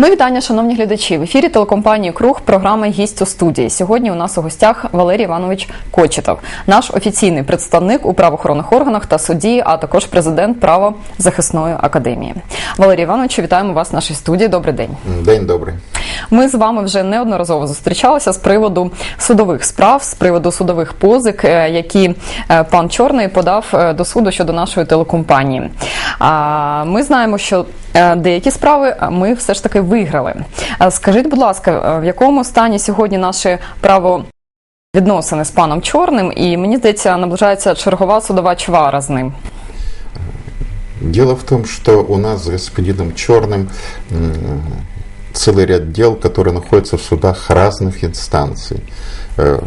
Ми вітання, шановні глядачі. В ефірі телекомпанії Круг програма Гість у студії. Сьогодні у нас у гостях Валерій Іванович Кочетов, наш офіційний представник у правоохоронних органах та суді, а також президент правозахисної академії. Валерій Іванович, вітаємо вас в нашій студії. Добрий день. День добрий. Ми з вами вже неодноразово зустрічалися з приводу судових справ, з приводу судових позик, е, які е, пан Чорний подав е, до суду щодо нашої телекомпанії. А Ми знаємо, що деякі справи ми все ж таки виграли. Скажіть, будь ласка, в якому стані сьогодні наше право? Відносини з паном Чорним, і мені здається, наближається чергова судова чвара з ним. Дело в том, что у нас с господином Черным м, целый ряд дел, которые находятся в судах разных инстанций. Э,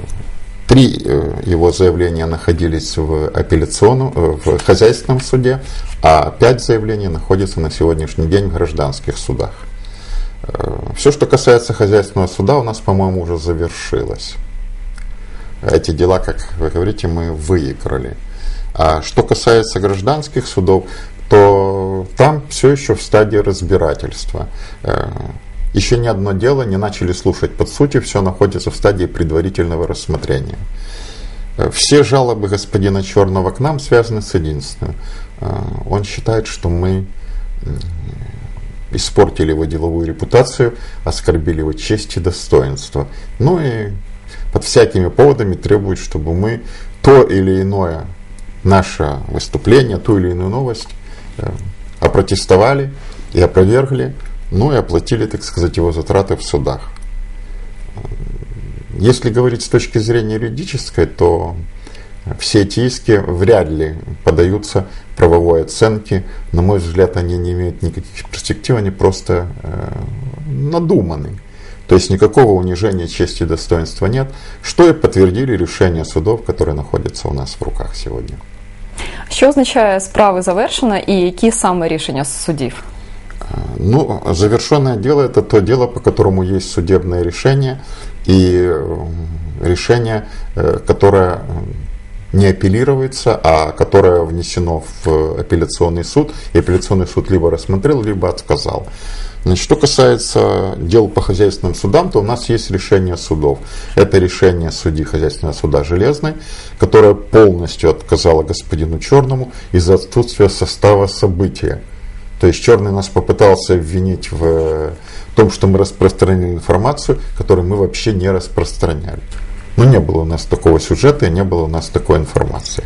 Три э, его заявления находились в апелляционном, э, в хозяйственном суде, а пять заявлений находятся на сегодняшний день в гражданских судах. Все, что касается хозяйственного суда, у нас, по-моему, уже завершилось. Эти дела, как вы говорите, мы выиграли. А что касается гражданских судов, то там все еще в стадии разбирательства. Еще ни одно дело не начали слушать под сути, все находится в стадии предварительного рассмотрения. Э, Все жалобы господина Черного к нам связаны с единственным. Э, Он считает, что мы испортили его деловую репутацию, оскорбили его честь и достоинство. Ну и под всякими поводами требует, чтобы мы то или иное наше выступление, ту или иную новость э, опротестовали и опровергли, ну и оплатили, так сказать, его затраты в судах. Если говорить с точки зрения юридической, то все эти иски вряд ли поддаются правовой оценке. На мой взгляд, они не имеют никаких перспектив, они просто э, надуманы. То есть никакого унижения чести и достоинства нет, что и подтвердили решения судов, которые находятся у нас в руках сегодня. Що означає справи завершено і які саме рішення судів? Ну, завершенное дело – это то дело, по которому есть судебное решение, и э, решение, э, которое не апеллируется, а которое внесено в апелляционный суд, и апелляционный суд либо рассмотрел, либо отказал. Значит, что касается дел по хозяйственным судам, то у нас есть решение судов. Это решение судьи хозяйственного суда Железной, которое полностью отказало господину Черному из-за отсутствия состава события. То есть Черный нас попытался обвинить в том, что мы распространили информацию, которую мы вообще не распространяли. Но не было у нас такого сюжета не было у нас такой информации.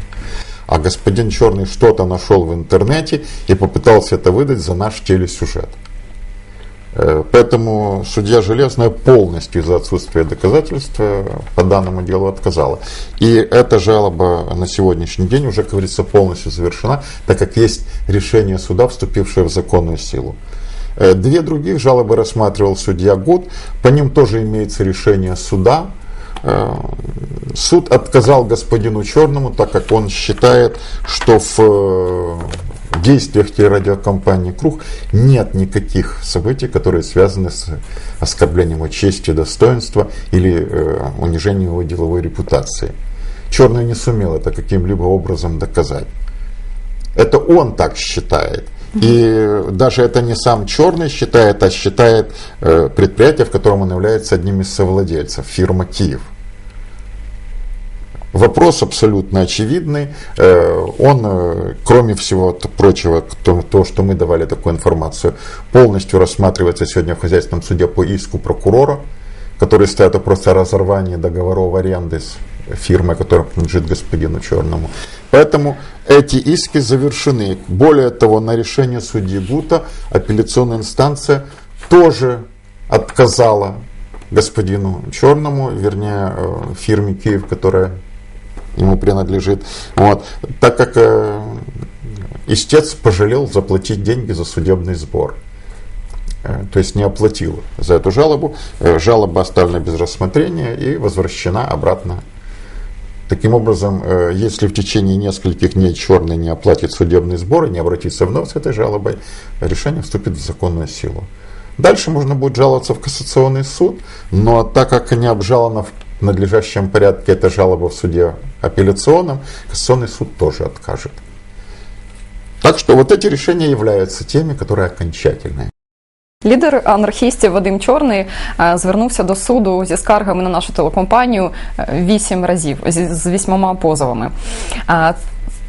А господин Черный что-то нашел в интернете и попытался это выдать за наш телесюжет. Э, Поэтому судья Железная полностью из-за отсутствия доказательств по данному делу отказала. И эта жалоба на сегодняшний день уже, как говорится, полностью завершена, так как есть решение суда, вступившее в законную силу. Э, Две других жалобы рассматривал судья Гуд, по ним тоже имеется решение суда. Э, Суд отказал господину Черному, так как он считает, что в действиях телерадиокомпании «Круг» нет никаких событий, которые связаны с оскорблением его чести, достоинства или э, унижением его деловой репутации. Черный не сумел это каким-либо образом доказать. Это он так считает. И даже это не сам Черный считает, а считает э, предприятие, в котором он является одним из совладельцев, фирма «Киев». Вопрос абсолютно очевидный. Э, Он, э, кроме всего прочего, то, что мы давали такую информацию, полностью рассматривается сегодня в хозяйственном суде по иску прокурора, который стоит вопрос о разорвании договоров аренды с фирмой, которая принадлежит господину Черному. Поэтому эти иски завершены. Более того, на решение судьи Гута апелляционная инстанция тоже отказала господину Черному, вернее, э, фирме Киев, которая ему принадлежит. Вот. Так как э, истец пожалел заплатить деньги за судебный сбор. Э, То есть не оплатил за эту жалобу. Э, Жалоба оставлена без рассмотрения и возвращена обратно. Таким образом, если в течение нескольких дней черный не оплатит судебный сбор и не обратится вновь с этой жалобой, решение вступит в законную силу. Дальше можно будет жаловаться в кассационный суд, но так как не обжалована в надлежащем порядке эта жалоба в суде апелляционном, кассационный суд тоже откажет. Так что вот эти решения являются теми, которые окончательные. Лідер анархістів Вадим Чорний е, звернувся до суду зі скаргами на нашу телекомпанію е, вісім разів зі- з вісьмома позовами. Е,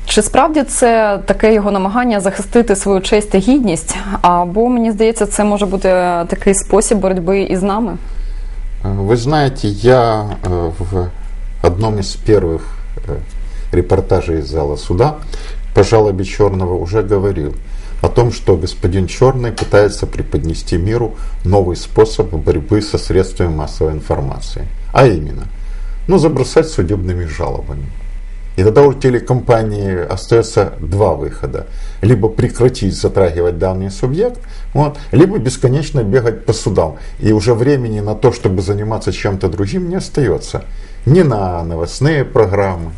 Чи справді це таке його намагання захистити свою честь та гідність? Або мені здається, це може бути такий спосіб боротьби із нами? Вы знаете, я э, в одном из первых э, репортажей из зала суда по жалобе Черного уже говорил о том, что господин Черный пытается преподнести миру новый способ борьбы со средствами массовой информации. А именно, ну, забросать судебными жалобами. И тогда у телекомпании остается два выхода. Либо прекратить затрагивать данный субъект, вот, либо бесконечно бегать по судам. И уже времени на то, чтобы заниматься чем-то другим, не остается. Ни на новостные программы.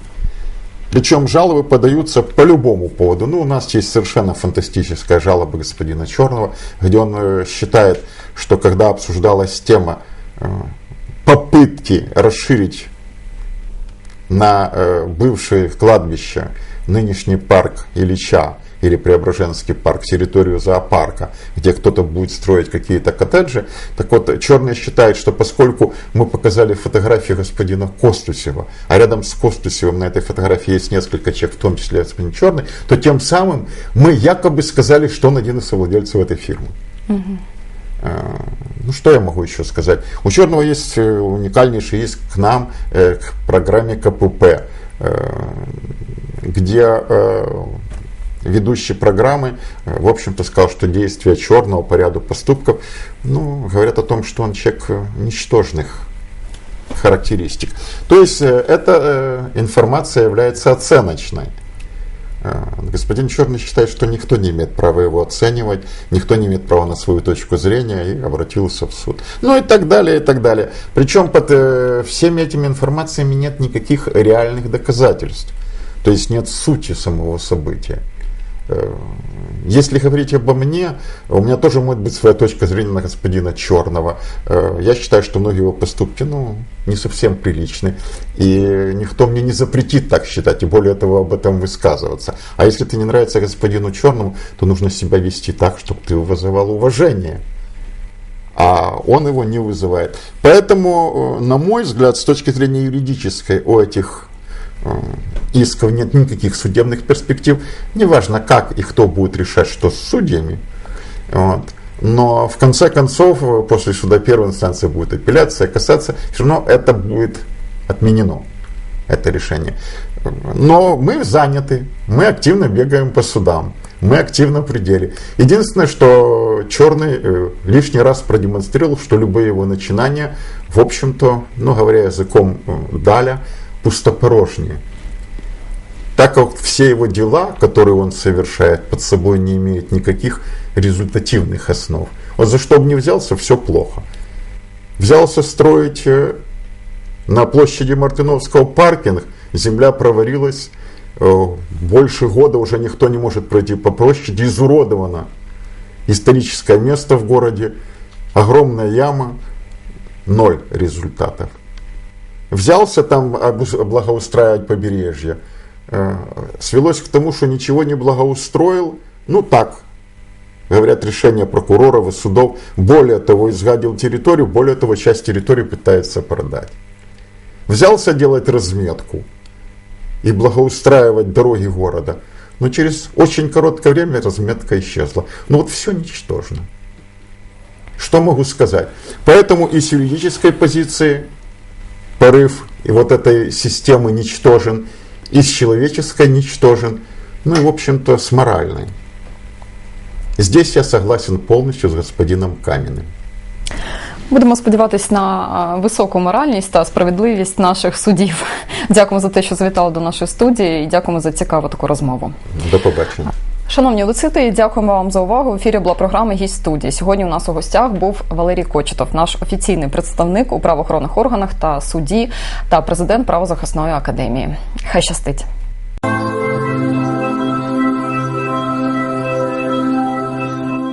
Причем жалобы подаются по любому поводу. Ну, у нас есть совершенно фантастическая жалоба господина Черного, где он э, считает, что когда обсуждалась тема э, попытки расширить на э, бывшее кладбище нынешний парк Ильича или Преображенский парк, территорию зоопарка, где кто-то будет строить какие-то коттеджи. Так вот, Черный считает, что поскольку мы показали фотографии господина Костусева, а рядом с Костусевым на этой фотографии есть несколько человек, в том числе господин Черный, то тем самым мы якобы сказали, что он один из совладельцев этой фирмы. Э, Ну, что я могу еще сказать? У Черного есть э, уникальнейший иск к нам, э, к программе КПП, э, где ведущий программы, в общем-то, сказал, что действия Черного по ряду поступков, ну, говорят о том, что он человек ничтожных характеристик. То есть эта информация является оценочной. Э, Господин Черный считает, что никто не имеет права его оценивать, никто не имеет права на свою точку зрения и обратился в суд. Ну и так далее, и так далее. Причем под э, всеми этими информациями нет никаких реальных доказательств. То есть нет сути самого события. Э, Если говорить обо мне, у меня тоже может быть своя точка зрения на господина Черного. Э, Я считаю, что многие его поступки ну, не совсем приличны. И никто мне не запретит так считать, и более того об этом высказываться. А если ты не нравится господину Черному, то нужно себя вести так, чтобы ты вызывал уважение а он его не вызывает. Поэтому, э, на мой взгляд, с точки зрения юридической, у этих исков нет никаких судебных перспектив. Неважно, как и кто будет решать, что с судьями. Вот. Но в конце концов, после суда первой инстанции будет апелляция, касаться, все равно это будет отменено, это решение. Но мы заняты, мы активно бегаем по судам, мы активно в пределе. Единственное, что Черный э, лишний раз продемонстрировал, что любые его начинания, в общем-то, ну говоря языком э, Даля, пустопорожние. Так как все его дела, которые он совершает, под собой не имеют никаких результативных основ. Вот за что бы ни взялся, все плохо. Взялся строить э, на площади Мартыновского паркинг, земля проварилась, э, больше года уже никто не может пройти по площади, изуродовано историческое место в городе, огромная яма, ноль результатов. Взялся там благоустраивать побережье, свелось к тому, что ничего не благоустроил, ну так, говорят решения прокуроров и судов, более того, изгадил территорию, более того, часть территории пытается продать. Взялся делать разметку и благоустраивать дороги города, но через очень короткое время разметка исчезла. Ну вот все ничтожно. Что могу сказать? Поэтому и с юридической позиции порыв и вот этой системы ничтожен, и с человеческой ничтожен, ну и в общем-то с моральной. Здесь я согласен полностью с господином Каменным. Будемо сподіватися на високу моральність та справедливість наших судів. Дякуємо за те, що завітали до нашої студії, і дякуємо за цікаву таку розмову. До побачення. Шановні одесити, дякуємо вам за увагу. В ефірі була програма Гість студії. Сьогодні у нас у гостях був Валерій Кочетов, наш офіційний представник у правоохоронних органах та суді та президент правозахисної академії. Хай щастить.